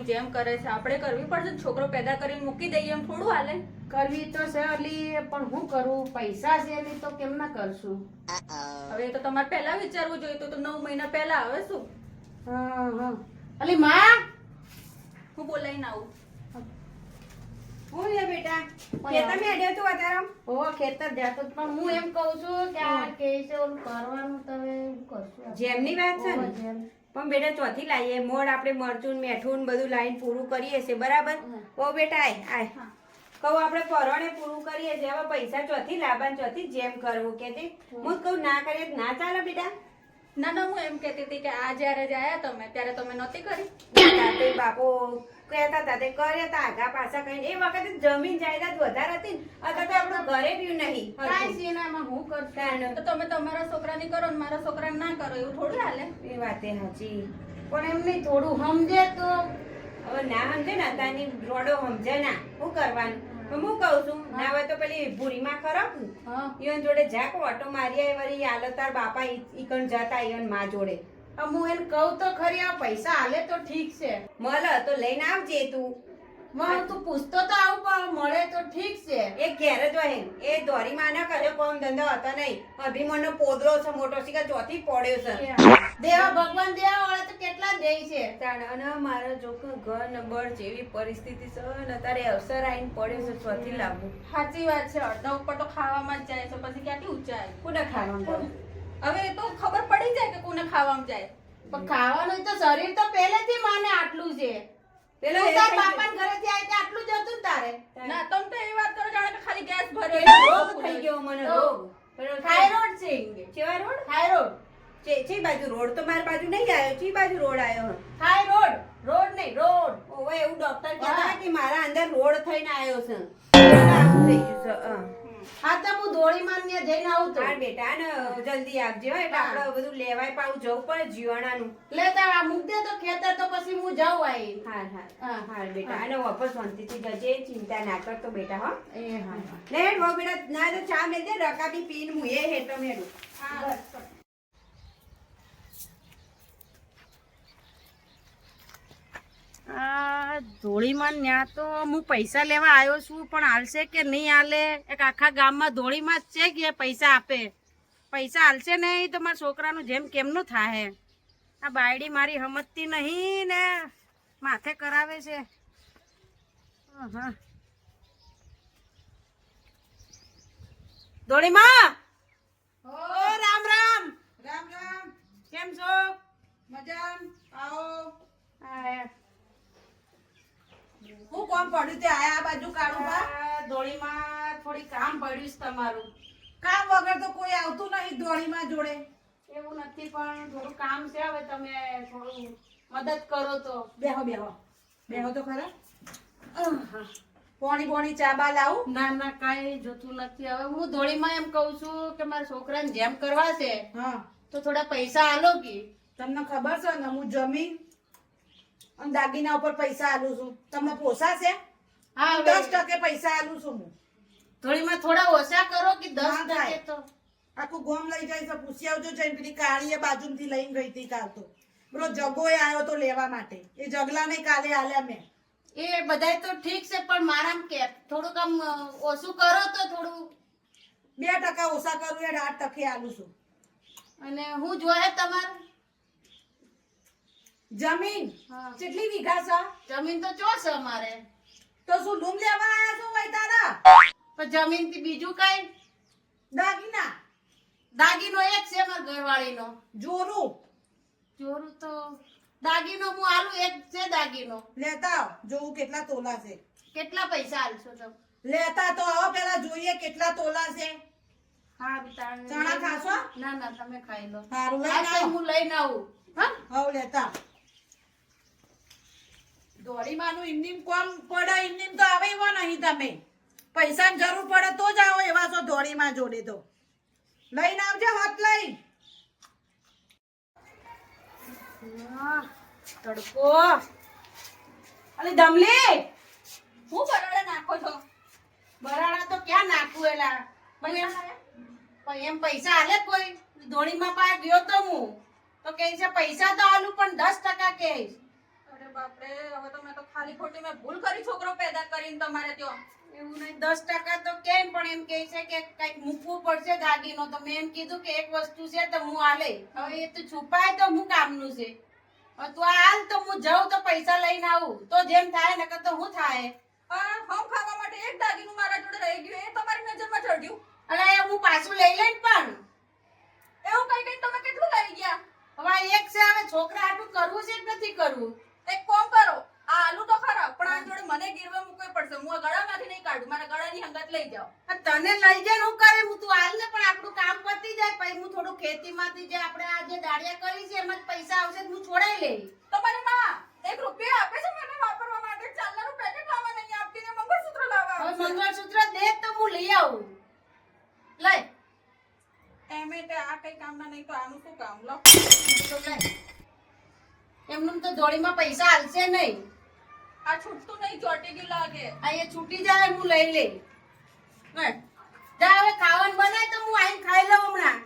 પોતાના છોકરાઓની જેમ કરે છે. આપણે કરવી પડશે. છોકરો પેદા કરીને મૂકી દઈએ એમ થોડું હાલે. કરવી તો છે અલી પણ હું કરું? પૈસા છે નહીં તો કેમ ના કરશું? હવે તો તમારે પહેલા વિચારવું જોઈએ. તો નવ મહિના પહેલા આવે શું? હા હા. અલી માં? હું બોલાઈને આવું. હું લે બેટા? ખેતરમાં હેડ્યો તું અત્યારે? ઓ ખેતર જાતો પણ હું એમ કહું છું કે આ કેસે ઓલું કરવાનું તમે કરશું. જેમની વાત છે ને? પણ બેટા ચોથી લાવીએ મોડ આપણે મરચું મેઠું બધું લાઈન પૂરું કરીએ છે બરાબર? ઓ બેટા આય આય. કઉ કહું આપણે પરોણે પૂરું કરીએ છે હવે પૈસા ચોથી લાવવાનું ચોથી જેમ કરવું કે તે હું કઉ કહું ના કરીએ ના ચાલે બેટા. ના ના હું એમ કહેતી હતી કે આ જ્યારે જ આવ્યા તમે ત્યારે તમે નહોતી કરી. બાપુ કહેતા હતા તે કર્યા હતા આગા પાછા કઈ એ વખતે જમીન જાયદાદ વધારે હતી અથવા અત્યારે તો આપણું ઘરે બી નહીં. કાંઈ છે એનામાં હું કરતા તો તમે તમારા છોકરાની કરો ને મારા છોકરાને ના કરો એવું થોડું હાલે. એ વાતે સાચી. પણ એમ નહીં થોડું સમજે તો. હવે ના સમજે ને તાની રોડો સમજે ના. શું કરવાનું? હું કહું છું ના હોય તો પેલી ભૂરીમાં માં ખરાબ ઈવન જોડે જાક ઓટો મારી આવી વળી આલો તાર બાપા ઈ ઈ જતા ઈવનમાં જોડે. હું એને કહું તો ખરી આ પૈસા હાલે તો ઠીક છે. મળ તો લઈને આવજે તું. મને તું પૂછતો તો ઠીક છે. એ ઘેર જ હોય. એ દોરી માં ના કર્યો કોમ ધંધો હતો નહીં. અભિમન્યુ પોદરો છે મોટો શીખર ચોથી પડ્યો છે. દેવા ભગવાન દેવા વાળા તો કેટલા દે છે. તાણ અને મારા જોક ઘર નંબર જેવી પરિસ્થિતિ છે ને તારે અવસર આઈને પડ્યો છે ચોથી લાગુ સાચી વાત છે. અડધા ઉપર તો ખાવામાં જ જાય છે પછી ક્યાંથી આવે કોને ખાવામાં હવે તો ખબર પડી જાય કે કોને ખાવામાં જાય. પણ ખાવાનું તો શરીર તો પહેલેથી માને આટલું છે. પેલો એ તાર ખાઈ ઘરેથી આવી આટલું જ હતું તારે? ના તમે તો એ વાત કરો જાણે કે ખાલી ગેસ ભર્યો રોગ થઈ ગયો મને રોગ. પેલો થાઇરોઇડ છે. કેવા રોડ? થાઇરોઇડ બાજુ રોડ તો મારી બાજુ નહીં આવ્યો ચી બાજુ રોડ આવ્યો થાઇરોઇડ રોડ. નહીં રોડ. ઓવે એવું ડોક્ટર કહેતા કે મારા અંદર રોડ થઈને આવ્યો છે. થઈ ગયું છે હા. તો હું ધોળીમાં ને જઈને આવું તો. બેટા ને જલ્દી આવજે હો, એટલે આપણે બધું લેવાય પાવું જવું પડે જીવાણાનું. લે તાર આ મૂક દે તો ખેતર તો પછી હું જાઉં આઈ. હા હા. હા. હા બેટા અને વાપસ શાંતિથી જજે ચિંતા ના કરતો બેટા હો. એ હા. લે હો બેટા ના તો ચા મેલ દે રકાબી પીન હું એ હેટો મેળું. હા. આ ધોળીમાં ન્યા તો હું પૈસા લેવા આવ્યો છું પણ હાલશે કે નહીં હાલે એક આખા ગામમાં ધોળીમાં જ છે કે પૈસા આપે? પૈસા હાલશે નહીં તો મારા છોકરાનું જેમ કેમનું થાય આ બાયડી મારી હમતતી નહીં ને. માથે કરાવે છે. હા. ધોળીમાં રામ રામ! રામ રામ. કેમ છો? મજા આવો. કોમ પડ્યું તે આયા આ બાજુ કાઢું બા. ધોળીમાં થોડી કામ પડ્યું છે તમારું. કામ વગર તો કોઈ આવતું નહીં ધોળીમાં જોડે. એવું નથી પણ થોડું કામ છે હવે તમે થોડું મદદ કરો તો. બેહો બેહો. બેહો તો ખરા. પોણી પોણી ચા બા લાવું. ના ના કાંઈ જોતું નથી. હવે હું ધોળીમાં એમ કહું છું કે મારા છોકરાને જેમ કરવા છે હા. તો થોડા પૈસા આલો કે તમને ખબર છે ને હું જમીન અને દાગીના ઉપર પૈસા આલું છું. તમને પોસાશે? હા દસ ટકે પૈસા આલું છું હું. થોડીમાં થોડા ઓછા કરો કે દસ. ટકે તો? આખું ગોમ લઈ જાય છે. પૂછી આવજો જઈને પેલી કાળીએ બાજુથી લઈને ગઈ હતી કાલ તો. પેલો એ આવ્યો તો લેવા માટે. એ જગલા ને કાલે આલ્યા મેં. એ બધાય તો ઠીક છે પણ મારામ કે થોડુંક આમ ઓછું કરો તો થોડું. બે ટકા ઓછા કરું એ આઠ ટકે આલું છું. અને હું જોયે તમારે? જમીન. કેટલી વીઘા છે? જમીન તો ચો છે અમારે. તો શું ડૂમ લેવા આયા છો ભાઈ તારા? પણ જમીનથી બીજું કઈ? દાગીના. દાગીનો એક છે મારા ઘરવાળીનો. જોરું. જોરું તો દાગીનો હું આલું એક છે દાગીનો. લેતા આવ જોવું કેટલા તોલા છે. કેટલા પૈસા આલશો તમે? લેતા તો આવો પેલા જોઈએ કેટલા તોલા છે. હા ચણા ખાશો? ના ના તમે ખાઈ લો. સારું લઈને હું લઈને આવું. હા? હવ લેતા દોડીમાંનું ઇમનીમ કોમ પડે ઇમનીમ તો આવે એવો નહીં તમે. પૈસાની જરૂર પડે તો જ આવો એવા છો દોડીમાં જોડે તો. લઈને આવજો હાથ લઈ તડકો. અલી દમલી હું બરાડા નાખો છો? બરાડા તો ક્યાં નાખું એલા? પણ એમ- પૈસા હાલે કોઈ? ધોણીમાં પાસે ગયો તો હું. તો કે છે, પૈસા તો આલું, પણ દસ ટકા કે અરે બાપરે હવે તો મેં તો ખાલી ખોટી મેં ભૂલ કરી છોકરો પેદા કરીને તમારે ત્યાં. એવું નહીં દસ ટકા તો કેમ પણ એમ કહે છે કે કંઈક મૂકવું પડશે દાગીનો. તો મેં એમ કીધું કે એક વસ્તુ છે તો હું આલે હવે એ તો છુપાય તો હું કામનું છે? તું હાલ તો હું જાઉં તો પૈસા લઈને આવું. તો જેમ થાય નકર તો હું થાય. હમ ખાવા માટે એક દાગીનું મારા જોડે રહી ગયું એ તમારી નજરમાં ચડ્યું અને હું પાછું લઈ લઈને પણ. એવું કઈ કઈ તમે કેટલું લઈ ગયા? હવે એક છે હવે છોકરા આટલું કરવું છે કે નથી કરવું? એક કોમ કરો. આ આલુ તો ખરા પણ આ જોડે મને ગીરવે મૂકવી પડશે. હું આ ગળામાંથી નહીં કાઢું મારા ગળાની હંગત લઈ જાઓ. તને લઈ જાય હું કરે? હું તું હાલ ને પણ આપણું કામ પતી જાય પછી હું થોડું ખેતીમાંથી જે આપણે આ જે દાળિયા કરી છે એમાં પૈસા આવશે હું છોડાઈ લઈ મારી માં એક રૂપિયા આપે છે મને વાપરવા માટે? ચાલનારું પેકેટ લાવવા નહીં આપતી ને મંગળસૂત્ર લાવવા મંગળસૂત્ર દે તો હું લઈ આવું. લઈ. એમે તે આ કઈ કામના નહીં તો આનું શું કામ? લો. તો લઈ. એમનું તો જોડીમાં પૈસા હાલશે નહીં. આ છૂટતું નહીં ચોટી ગયું લાગે. આ એ છૂટી જાય હું લઈ લઈ લે. જા હવે ખાવાનું બનાય તો હું આવીને ખાઈ લઉં હમણાં.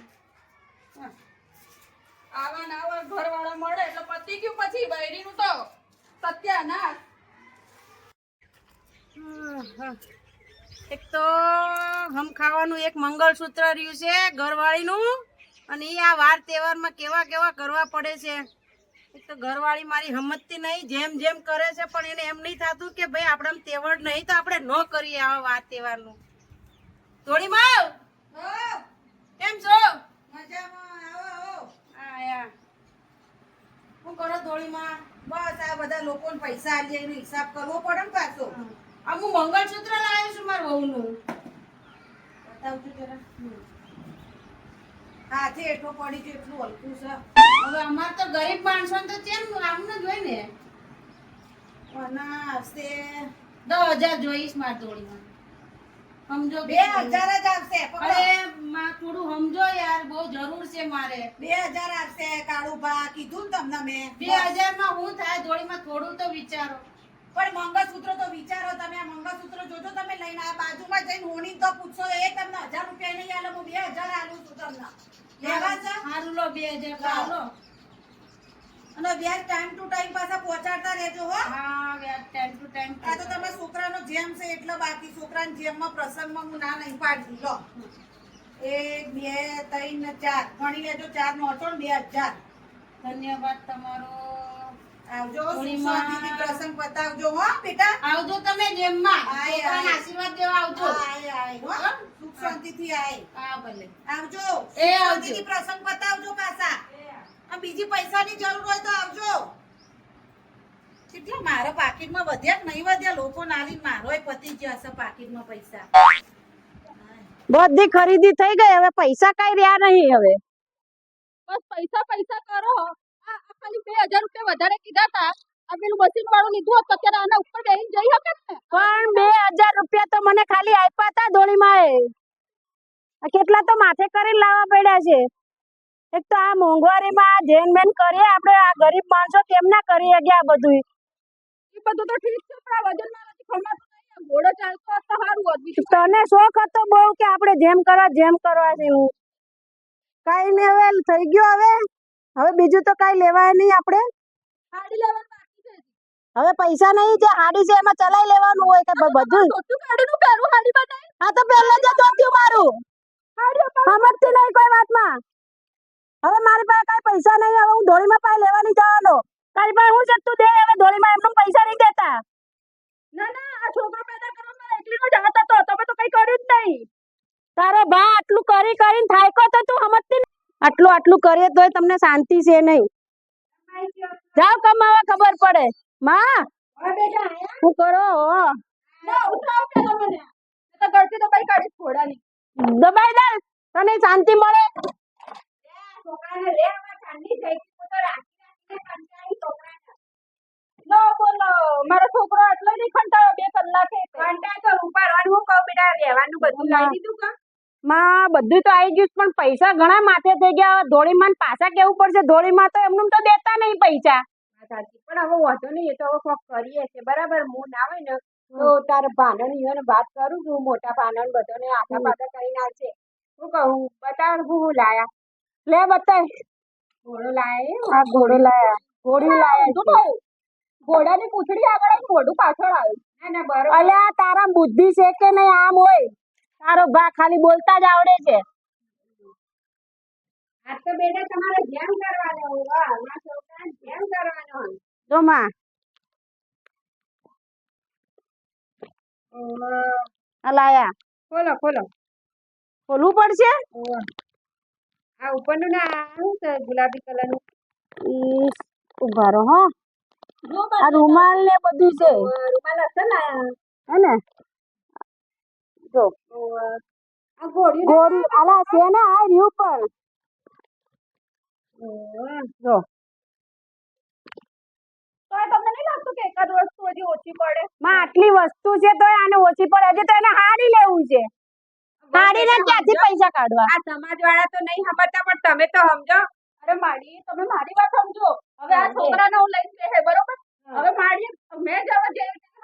આવા ના આવા ઘરવાળા મળે એટલે પતી ગયું પછી બૈરીનું તો. સત્યાનાશ. એક તો હમ ખાવાનું એક મંગળસૂત્ર રહ્યું છે ઘરવાળીનું. અને એ આ વાર તહેવારમાં કેવા કેવા કરવા પડે છે. એક તો ઘરવાળી મારી હમતતી નહીં જેમ જેમ કરે છે પણ એને એમ નહીં થતું કે ભાઈ આપણે તેવડ નહીં તો આપણે ન કરીએ આવા વાત તહેવારનું. થોડી માવ! કેમ છો? મજામાં આવો આયા શું કરો થોડીમાં બસ આ બધા લોકોને પૈસા આલીએ એનો હિસાબ કરવો પડે ને પાછો. આ હું મંગળસૂત્ર લાવ્યો છું મારા વહુનું. બતાવજો જરા. હાથે એટલો પડી ગયો એટલું હલકું છે. હવે અમાર તો ગરીબ માણસો તો કેમ આમને જોઈ ને? અને આવશે દસ હજાર જોઈશ માર જોડીમાં સમજો બે હજાર જ આવશે અરે માં થોડું સમજો યાર બહુ જરૂર છે મારે. બે હજાર આવશે કાળુ ભા કીધું ને તમને મેં. બે હજારમાં હું થાય જોડીમાં થોડું તો વિચારો. પણ મંગળસૂત્ર તો વિચારો તમે આ મંગળસૂત્ર જોજો તમે લઈને આ બાજુમાં જઈને હોણી તો પૂછશો એ તમને હજાર રૂપિયા નહીં આલો હું બે હજાર આલું છું તમને. લેવા છે સારું લો બે હજાર ચાલો અને વ્યાજ ટાઈમ ટુ ટાઈમ પાછા પહોંચાડતા રહેજો હો. હા વ્યાજ ટાઈમ ટુ ટાઈમ આ તો તમારા છોકરાનો જેમ છે એટલે બાકી. છોકરાની જેમમાં પ્રસંગમાં હું ના નહીં પાડી લો. એક બે ત્રણ ને ચાર. ગણી લેજો ચાર નો હતો ને બે હજાર. ધન્યવાદ તમારો. આવજો. સુશાંતિથી પ્રસંગ પતાવજો હો બેટા. આવજો તમે જેમમાં. છોકરાને આશીર્વાદ દેવા આવજો. આય આય હો સુખ શાંતિથી આય. હા ભલે. આવજો. એ આવજો. પ્રસંગ પતાવજો પાછા. આ બીજી પૈસાની જરૂર હોય તો આવજો. કેટલા મારા પાકીટમાં વધ્યા કે નહીં વધ્યા? લોકો નાલી મારોય પતી ગયા હશે પાકીટમાં પૈસા. બધી ખરીદી થઈ ગઈ હવે પૈસા કઈ રહ્યા નહીં હવે. બસ પૈસા પૈસા કરો. ખાલી બે હજાર રૂપિયા વધારે કીધા હતા આ પેલું મશીન વાળું લીધું હોત તો અત્યારે આના ઉપર બેહીને જઈ શકે ને. પણ બે હજાર રૂપિયા તો મને ખાલી આપ્યા હતા ધોળીમાં એ કેટલા તો માથે કરીને લાવવા પડ્યા છે. એક તો આ મોંઘવારીમાં જેન મેન કરીએ આપણે આ ગરીબ માણસો કેમ ના ગયા બધું એ બધું તો ઠીક છે પણ આ વજન મારાથી ખમાતું નહીં. ઘોડો ચાલતો હોત સારું હોત તને શોખ હતો બહુ કે આપણે જેમ કરવા જેમ કરવા છે એવું કઈ ને હવે થઈ ગયો હવે? હવે બીજું તો કઈ લેવાય નહીં આપણે. હવે પૈસા નહીં જે હાડી છે એમાં ચલાઈ લેવાનું હોય કે બધું. આ તો પહેલે જ ધોત્યું મારું. સમજતી નહીં કોઈ વાતમાં. હવે મારી પાસે કઈ પૈસા નહીં હવે હું ધોળીમાં પાસે લેવાની જવાનો. તારી પાસે હું છે તું દે હવે ધોળીમાં એમનું પૈસા નહીં દેતા. ના ના આ છોકરો પેદા કરવા એટલી એકલીનો જ હાથ હતો તમે તો કઈ કર્યું જ નહીં. તારો ભા આટલું કરી કરીને થાયકો તો તું સમજતી. આટલું આટલું કરીએ તોય તમને શાંતિ છે નહીં. જાઓ કમાવા ખબર પડે. માં! શું કરો દબાઈ દે તને શાંતિ મળે? મારો છોકરો આટલો નહીં ખંટાયો બે કલાકે. કંટાળ તો ઉપાડવાનું કહું બેટા રહેવાનું બધું લાવી દીધું કા? માં બધું તો આવી ગયું પણ પૈસા ઘણા માથે થઈ ગયા. ધોળીમાં પાછા કેવું પડશે? ધોળીમાં તો એમનું તો દેતા નહીં પૈસા. પણ હવે વાંધો નહીં એ તો હવે કોક કરીએ છે. બરાબર હું ના હોય ને તો તારે ભાનન ઈયોને વાત કરું છું મોટા ભાનન બધાને આખા પાછા કરીને આવશે. હું કહું? બતાવ હું હું લાયા? લે બતાય. ઘોડો લાયા આ ઘોડો લાયા. ઘોડું લાયા શું થયું ઘોડાની પૂછડી આગળ મોઢું પાછળ આવ્યું. ના ના બરોબર. અલ્યા તારા બુદ્ધિ છે કે નહીં? આમ હોય. તારો ભા ખાલી બોલતા જ આવડે છે. આ તો બેટા તમારે જેમ કરવાનો છોકરાને જેમ કરવાનો જો માં. આ લાયા. ખોલો ખોલો. ખોલવું પડશે? આ ઉપરનું ના શું છે ગુલાબી કલરનું? ઈ ઊભા રહો હો. આ રૂમાલ ને બધું છે. રૂમાલ હશે ને હે ને? જો. ગોરી આલા છે ને આ રહ્યું ઉપર? જો. આટલી વસ્તુ છે તો આને ઓછી પડે. હજી તો એને હારી લેવું છે. ને ક્યાંથી પૈસા કાઢવા? આ સમાજ વાળા તો નહીં સમજતા પણ તમે તો સમજો. અરે માડી તમે મારી વાત સમજો. હવે આ છોકરાને હું લઈ બેસે બરોબર? હવે માડી મેં જવા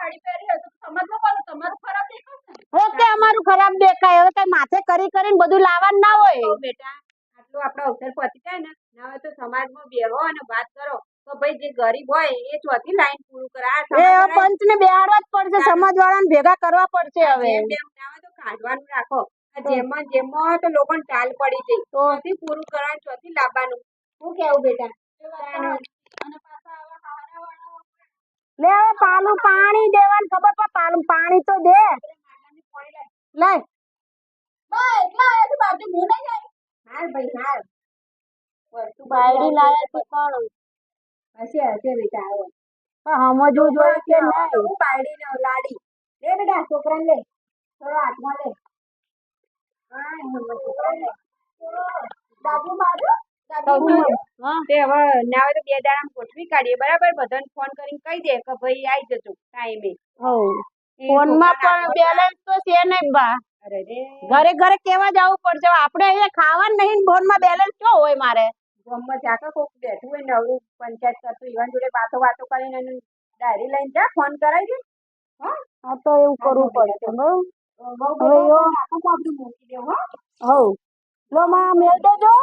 સાડી પહેરી હશે તો સમજવું પડે તમારું ખરાબ દેખાશે ઓકે અમારું ખરાબ દેખાય હવે કઈ માથે કરી કરીને બધું લાવવાનું ના હોય. બેટા આટલું આપણો અવસર પહોંચી જાય ને ના હોય તો સમાજમાં બેહો અને વાત કરો. તો ભાઈ જે ગરીબ હોય એ ચોથી લાઈન પૂરું કરે આ એ પંચ ને બેહાડવા જ પડશે સમાજ વાળાને ભેગા કરવા પડશે હવે. ના હોય તો કાઢવાનું રાખો. જેમાં જેમાં તો લોકોને ટાલ પડી જાય. તો ચોથી પૂરું કરવાનું ચોથી લાવવાનું. હું કેવું બેટા એ વાત તો સાચી. અને પાછા આવા હારા વાળા હવે પાલું પાણી દેવાનું ખબર પણ પાલું પાણી તો દે. લે બાયડી લાયા છે. કોણ હશે હશે બેટા આવો. પણ સમજવું જોઈએ કે નહીં. ને લાડી. લે બેટા છોકરાને લે. થોડો હાથમાં લે. હા છોકરાને લે. દાદી માર્યો દાદી માર્યો હા તે હવે ના હોય તો બે દાડા ગોઠવી કાઢીએ. બરાબર? બધાને ફોન કરીને કહી દે કે ભાઈ આવી જજો ટાઈમે ફોન ફોનમાં પણ બેલેન્સ તો છે નહીં બા. ઘરે ઘરે કેવા જવું પડશે આપણે અહીંયા ખાવાનું નહીં ફોનમાં બેલેન્સ શું હોય મારે? ગામમાં જાકા કોક બેઠું હોય નવરું પંચાયત કરતું ઈવન જોડે વાતો વાતો કરીને એને ડાયરી લઈને જા ફોન કરાવી દે. હા? હા તો એવું કરવું પડશે બહુ હવે યો. મૂકી દે હો. હવ લો માં મેલ દેજો.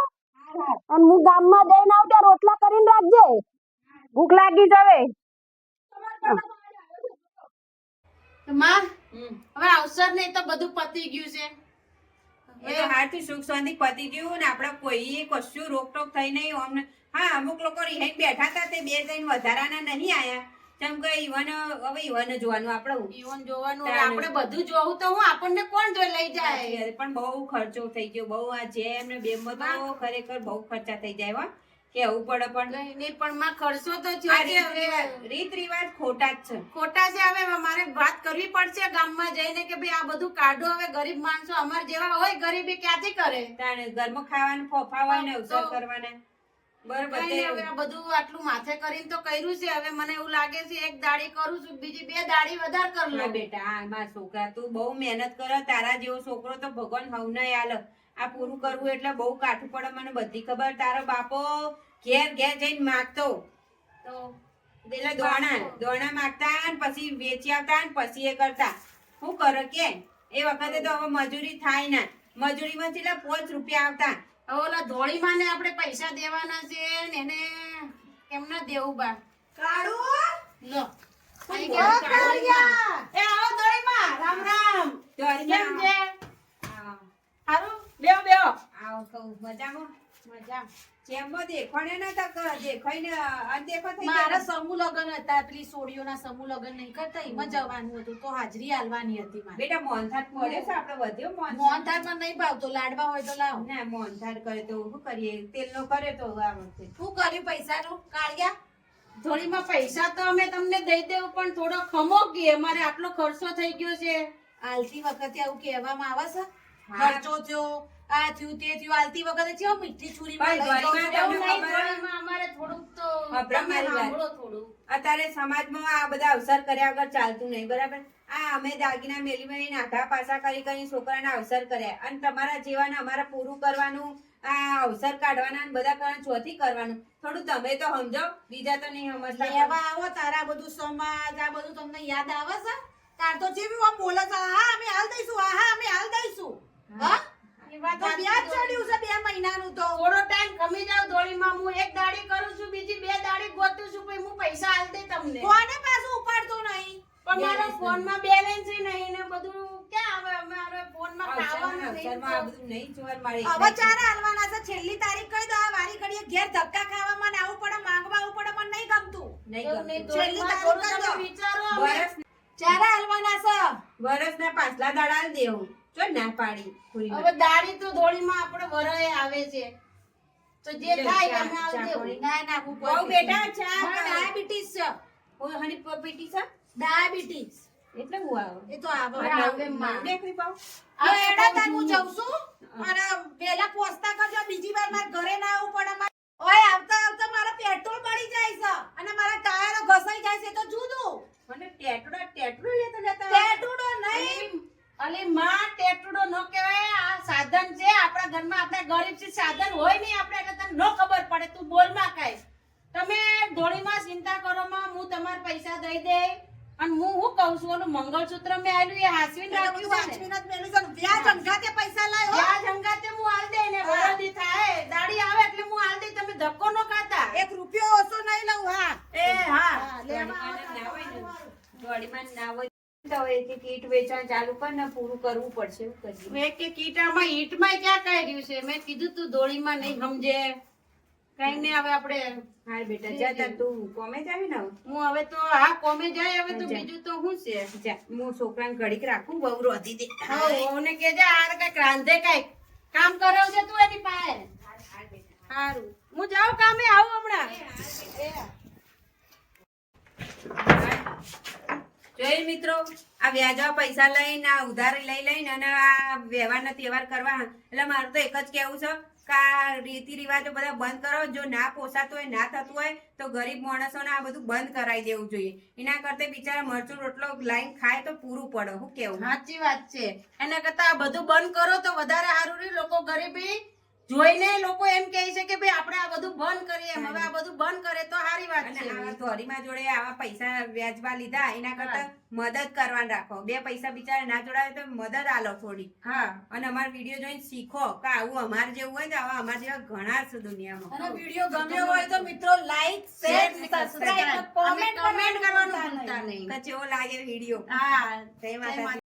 અને હું ગામમાં જઈને આવું ત્યાં રોટલા કરીને રાખજે. ભૂખ લાગી જવે માં હવે અવસર નહીં તો બધું પતી ગયું છે. એ તો હારથી સુખ શાંતિ પતી ગયું ને આપણે કોઈ કશું રોકટોક થઈ નહીં. અમને હા અમુક લોકો રિહાઈને બેઠા હતા તે બે જઈને વધારાના નહીં આયા. જેમ કે ઈવન હવે ઈવન જોવાનું આપણે ઈવન જોવાનું આપણે બધું જોવું તો હું આપણને કોણ જોઈ લઈ જાય? પણ બહુ ખર્ચો થઈ ગયો. બહુ આ જેમ ને બેમાં તો ખરેખર બહુ ખર્ચા થઈ જાય હો. કેવું પડે પણ? નહીં પણ માં ખર્ચો તો છે હવે. રીત રિવાજ ખોટા જ છે. ખોટા છે હવે મારે વાત કરવી પડશે ગામમાં જઈને કે ભાઈ આ બધું કાઢો હવે ગરીબ માણસો અમાર જેવા હોય ગરીબી ક્યાંથી કરે? તાણે ઘરમાં ખાવાનું ફોફાવાને અવસર કરવાના. હવે આ બધું આટલું માથે કરીને તો કર્યું છે હવે મને એવું લાગે છે એક દાડી કરું છું બીજી બે દાડી વધારે કર હા બેટા આમાં છોકરા તું બહુ મહેનત કરે તારા જેવો છોકરો તો ભગવાન હવને આલ. આ પૂરું કરવું એટલે બહુ કાઠું પડે મને બધી ખબર તારો બાપો ઘેર ઘેર જઈને માગતો. તો એટલે દોણા દોણા માગતા ને પછી વેચી આવતા ને પછી એ કરતા. શું કરે કે એ વખતે તો હવે મજૂરી થાય ના. મજૂરીમાં છેલ્લા પાંચ રૂપિયા આવતા. ઓલા ધોળીમાં ને આપણે પૈસા દેવાના છે ને એને કેમ ના દેવું બા? કાળું? લો. એ આવો ધોળીમાં રામ રામ. કેમ છે. હારું? બેહો બેહો. આવો કહું મજામાં? મજા. જેમમાં દેખાણે ના તક દેખાઈને અનદેખો થઈ મારા સમૂહ લગ્ન હતા પેલી સોડીઓના સમૂહ લગ્ન નહીં કરતા એમાં જવાનું હતું. તો હાજરી આલવાની હતી મારે. બેટા મોહનથાળ પડે છે આપણે વધ્યો મોહનથાળમાં નહીં ભાવતો લાડવા હોય તો લાવ. ના મોહનથાળ કરે તો શું કરીએ? તેલનો કરે તો આ વખતે. શું કર્યું પૈસાનું? કાઢ્યા થોડીમાં પૈસા તો અમે તમને દઈ દેવું પણ થોડો ખમો કે મારે આટલો ખર્ચો થઈ ગયો છે. આલતી વખતે આવું કહેવામાં આવે છે. ખર્ચો થયો આ થયું તે થયું. આલતી વખતે ચેવો મીઠી છુરીમાં ભાઈ, લઈ જાઉં છું. ગોળીમાં તમને એવું નહીં, ખબર? અમારે થોડુંક તો તમે સાંભળો થોડું અત્યારે સમાજમાં આ બધા અવસર કર્યા વગર ચાલતું નહીં બરાબર? આ અમે દાગીના મેલી મેલી નાખા પાસા કરી કરી છોકરાના અવસર કર્યા. અને તમારા જેવાને અમારે પૂરું કરવાનું આ અવસર કાઢવાના બધા કારણ ચોથી કરવાનું. થોડું તમે તો સમજો બીજા તો નહીં સમજતા. લેવા આવો તારા બધું સમાજ આ બધું તમને યાદ આવે છે? તાર તો જેવી બોલે છે હા અમે હાલ દઈશું હા અમે હા? એ વાત તો સાચી ચડ્યું છે બે મહિનાનું તો. થોડો ટાઈમ ખમી જાવ ધોળીમાં હું એક દાડી કરું છું બીજી બે દાડી ગોતું છું પછી હું પૈસા આલ દે તમને. કોને પાછું ઉપાડતો નહીં. પણ મારા ફોનમાં બેલેન્સ નહીં. ને બધું ક્યાં આવે? મારે ફોનમાં અવસરમાં ખાવાનું નહીં આ બધું નહીં જોવા મળે? હવે ચારે હાલવાના છે. છેલ્લી તારીખ કહી દો આ વારી ઘડીએ ઘેર ધક્કા ખાવા મને આવું પડે માંગવા આવું પડે મને નહીં ગમતું. નહીં ગમતું. છેલ્લી તારીખ દો. ચારે હાલવાના છે. વરસના પાછલા દાડા દેવું. જો ના પાડી પૂરી હવે દાડી તો ધોળીમાં આપણે વરાય આવે છે. તો જે થાય. પાણી. ના ના હું બહુ બેટા ચા ડાયાબિટીસ છે. ઓય હની પપીટી છે? ડાયાબિટીસ. એટલે હું આવો. એ તો આવો. આવે માં. દેખરી પાઉં. હવે એડા તાર હું જઉં છું. અને વહેલા પોસ્તા કરજો. બીજી વાર મારે ઘરે ના આવું પડે. મારે ઓય આવતા આવતા મારા પેટ્રોલ બળી જાય છે. અને મારા ટાયરો ઘસાઈ જાય છે. તો જુદું. મને ટેટડો ટેટડો લેતો લેતા ટેટડો નહીં. અલી માં ટેટુડો નો કહેવાય આ સાધન છે આપણા ઘરમાં આપણે ગરીબ છે સાધન હોય નહીં આપણે એટલે તને નો ખબર પડે તું બોલમાં કાંઈ. તમે ધોળીમાં ચિંતા કરો માં હું તમારા પૈસા દઈ દે અને હું હું કહું છું ઓલું મંગળસૂત્ર મેં આલ્યું એ હાસવીને રાખ્યું છે ને. વાંચવીને જ મેલું છે વ્યાજ અંગાતે પૈસા લાવ્યો હો. વ્યાજ અંગાતે હું આલ દે ને વરદી થાય દાડી આવે એટલે હું આલ દે તમે ધક્કો નો ખાતા. એક રૂપિયો ઓછો નહીં લઉં હા. એ હા. હા, લેવા ધોળીમાં ના હોય ને દોડીમાં ના કીટ વેચાણ ચાલુ ને પૂરું કરવું પડશે મેં કે કીટામાં ઈટમાં ક્યાં કાઢ્યું છે? મેં કીધું તું ધોળીમાં નહીં સમજે. કઈ નહીં હવે આપણે હાલ બેટા જા તું કોમે જ આવી ને હું હવે તો હા કોમે જાય હવે તો. બીજું તો શું છે? જા હું છોકરાને ઘડીક રાખું બહુ રોધી દે. હા આર કંઈક રાંધે કંઈક. કામ કરાવજે તું એની પાસે. સારું હું જાઉં કામે આવું હમણાં. જોઈ મિત્રો, આ વ્યાજવા પૈસા લઈને, આ ઉધારી લઈ લઈને અને આ વ્યવહારના તહેવાર કરવા. એટલે મારું તો એક જ કહેવું છે કે આ રીતિ રિવાજો બધા બંધ કરો. જો ના પોસાતું હોય, ના થતું હોય, તો ગરીબ માણસોને આ બધું બંધ કરાવી દેવું જોઈએ. એના કરતા બિચારા મરચું રોટલો લાઈન ખાય તો પૂરું પડે, હું કેવું સાચી વાત છે. એના કરતા આ બધું બંધ કરો તો વધારે સારું લોકો ગરીબી જોઈને લોકો એમ કહે છે કે ભાઈ આપણે આ બધું બંધ કરીએ એમ. હવે આ બધું બંધ કરે તો સારી વાત છે. આવા ધોરીમાં જોડે આવા પૈસા વ્યાજવા લીધા એના કરતા મદદ કરવાનું રાખો. બે પૈસા બિચારા ના જોડાવે તો મદદ આલો થોડી. હા. અને અમાર વીડિયો જોઈને શીખો કે આવું અમાર જેવું હોય ને આવા અમાર જેવા ઘણા છે દુનિયામાં. અને વીડિયો ગમ્યો હોય તો મિત્રો like share subscribe comment comment કરવાનું ભૂલતા નહીં. કે જેવો લાગે વીડિયો. હા. જય માતાજી.